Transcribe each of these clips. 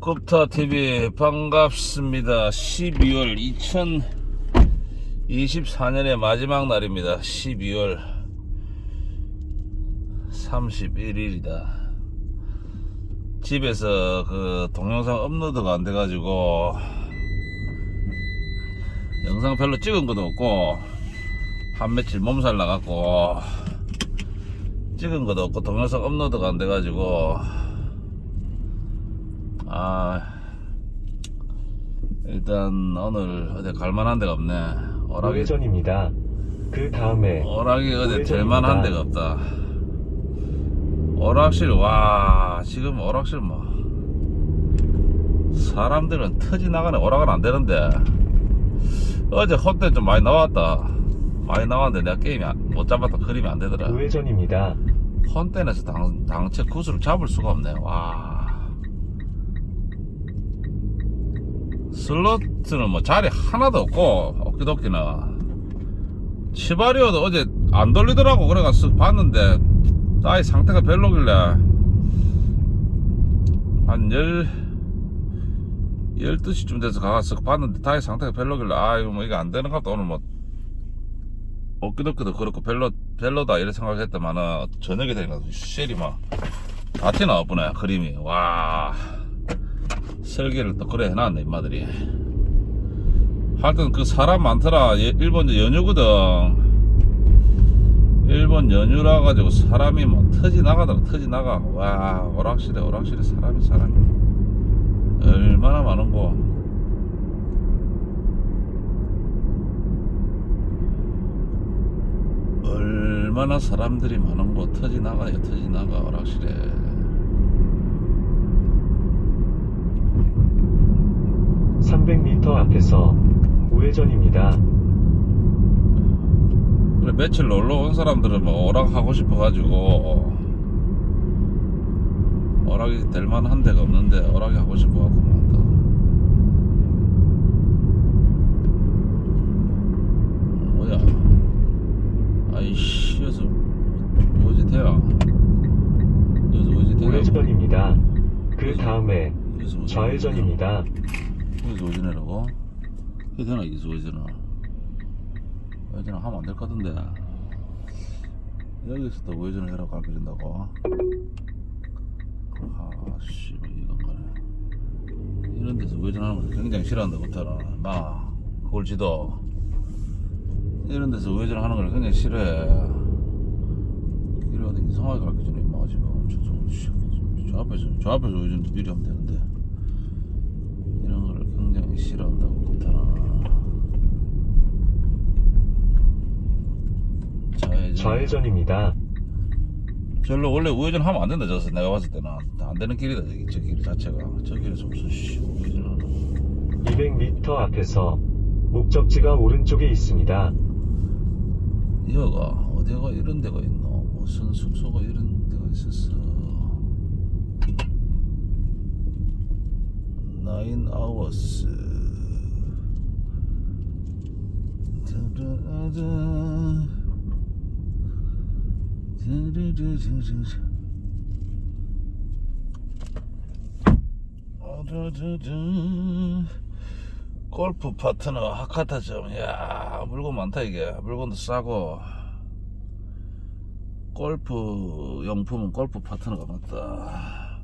굽타 TV 반갑습니다. 12월 2024년의 마지막 날입니다. 12월 31일이다. 집에서 그 동영상 업로드가 안 돼가지고 영상 별로 찍은 것도 없고 한 며칠 몸살 나갖고 찍은 것도 없고 동영상 업로드가 안 돼가지고 아 일단 오늘 어디 갈만한 데가 없네 오락이 우회전입니다. 그 다음에 오락이 어디. 될만한 데가 없다 오락실 와 지금 오락실 뭐 사람들은 터지 나가네 오락은 안 되는데 어제 헛때 좀 많이 나왔다 많이 나왔는데 내가 게임이 안- 못 잡았다 그림이 안 되더라 우회전입니다. 헌텐에서 당, 당체 구슬을 잡을 수가 없네. 와. 슬로트는 뭐 자리 하나도 없고, 어기도끼는. 치바리오도 어제 안 돌리더라고. 그래가서 봤는데, 나의 상태가 별로길래, 한 열, 12시쯤 돼서 가서 봤는데, 다의 상태가 별로길래, 아, 이거 뭐 이거 안 되는 것 같다. 오늘 뭐, 어깨도끼도 그렇고 별로 별로다 이래 생각했더만은 저녁에 되니까 쉘이 막다 튀나와보네 그림이 와 설계를 또 그래 해놨네 인마들이. 하여튼 그 사람 많더라. 예- 일본 연휴거든. 일본 연휴라 가지고 사람이 뭐 터지 나가더라 터지 나가. 와 오락실에 오락실에 사람이 사람이. 얼마나 많은고. 얼마나 사람들이 많은 곳 터지 나가요 터지 나가 오락실에 300m 앞에서 우회전입니다. 그래 며칠 놀러 온 사람들은 뭐 오락 하고 싶어 가지고 오락이 될 만한 데가 없는데 오락이 하고 싶어 갖고 많다 뭐야 아이씨 여기서 뭐지 대야 여기서 뭐지 대야 우회전입니다. 그 다음에 좌회전입니다. 여기서 오전이라고? 해되나 여기서 오전아 오전을 하면 안 될 것 같은데. 여기서 또 우회전을 해라고 가르쳐준다고. 아씨 이건 거네. 이런 데서 우회전하는 걸 굉장히 싫어한다 부터는. 나 그걸 지도. 이런 데서 우회전하는 걸 굉장히 싫어해. 이러다 이상하게 가르쳐주네 임마 지금. 저, 저, 저, 저 앞에서 저 앞에서 우회전 미리 하면 되는데 이런 거를 굉장히 싫어한다고 그렇다나 좌회전 좌회전입니다. 별로 원래 우회전 하면 안 된다 저서 내가 봤을 때는. 안 되는 길이다 저기 저 길 자체가. 저 길에서 무슨 씨 우회전하는 200m 앞에서 목적지가 오른쪽에 있습니다. 여가 어디가 이런 데가 있노? 무슨 숙소가 이런 데가 있었어. 나인 아워스 골프 파트너 하카타점 야 물건 많다 이게. 물건도 싸고. 골프 용품은 골프 파트너가 맞다.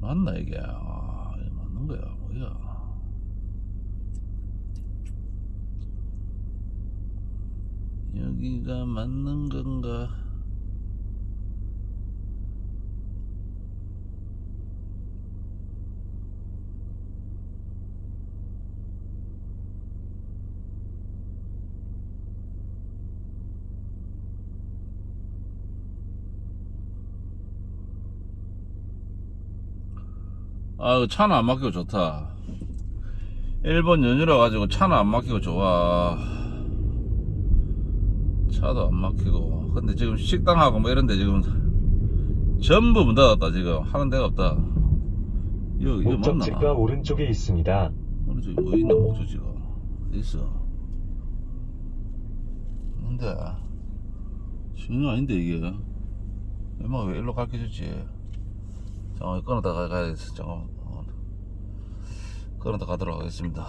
맞나 이게? 아, 맞는 거야 뭐야 여기가 맞는 건가? 아 차는 안 막히고 좋다. 일본 연휴라 가지고 차는 안 막히고 좋아 차도 안 막히고 근데 지금 식당하고 뭐 이런데 지금 전부 문 닫았다 지금 하는 데가 없다 이거 이거 맞나 목적지가 오른쪽에 있습니다. 저기 뭐 있나 목적지가 있어 근데 전혀 아닌데 이게 엄마가 왜 일로 가르쳐줬지? 잠깐 끊었다 가- 가야겠어. 잠깐. 어. 끊었다 가도록 하겠습니다.